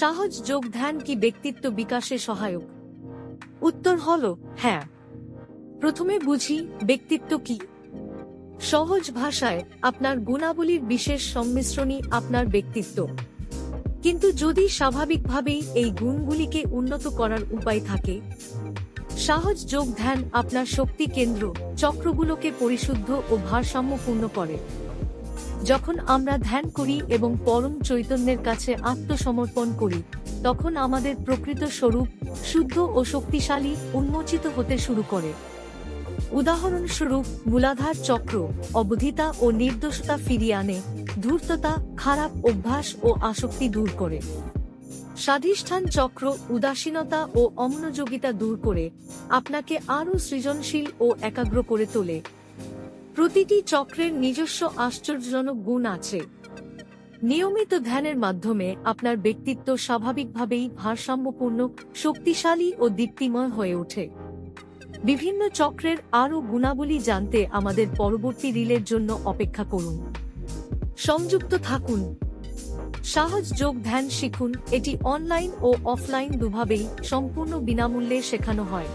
সহজ যোগ ধ্যান কি ব্যক্তিত্ব বিকাশে সহায়ক? উত্তর হল হ্যাঁ। প্রথমে বুঝি, ব্যক্তিত্ব কি? সহজ ভাষায় আপনার গুণাবলীর বিশেষ সংমিশ্রণই আপনার ব্যক্তিত্ব। কিন্তু যদি স্বাভাবিকভাবেই এই গুণগুলিকে উন্নত করার উপায় থাকে, সহজ যোগ ধ্যান আপনার শক্তি কেন্দ্র চক্রগুলোকে পরিশুদ্ধ ও ভারসাম্যপূর্ণ করে। যখন আমরা ধ্যান করি এবং পরম চৈতন্যের কাছে আত্মসমর্পণ করি, তখন আমাদের প্রকৃত স্বরূপ শুদ্ধ ও শক্তিশালী উন্মোচিত হতে শুরু করে। উদাহরণস্বরূপ, মূলাধার চক্র, অবধিতা ও নির্দোষতা ফিরিয়ে আনে, ধূর্ততা, খারাপ অভ্যাস ও আসক্তি দূর করে। স্বাধিষ্ঠান চক্র উদাসীনতা ও অমনোযোগিতা দূর করে, আপনাকে আরও সৃজনশীল ও একাগ্র করে তোলে। প্রতিটি চক্রের নিজস্ব আশ্চর্যজনক গুণ আছে। নিয়মিত ধ্যানের মাধ্যমে আপনার ব্যক্তিত্ব স্বাভাবিকভাবেই ভারসাম্যপূর্ণ, শক্তিশালী ও দীপ্তিময় হয়ে ওঠে। বিভিন্ন চক্রের আরও গুণাবলী জানতে আমাদের পরবর্তী রিলের জন্য অপেক্ষা করুন। সংযুক্ত থাকুন। সহজ যোগ ধ্যান শিখুন। এটি অনলাইন ও অফলাইন দুভাবেই সম্পূর্ণ বিনামূল্যে শেখানো হয়।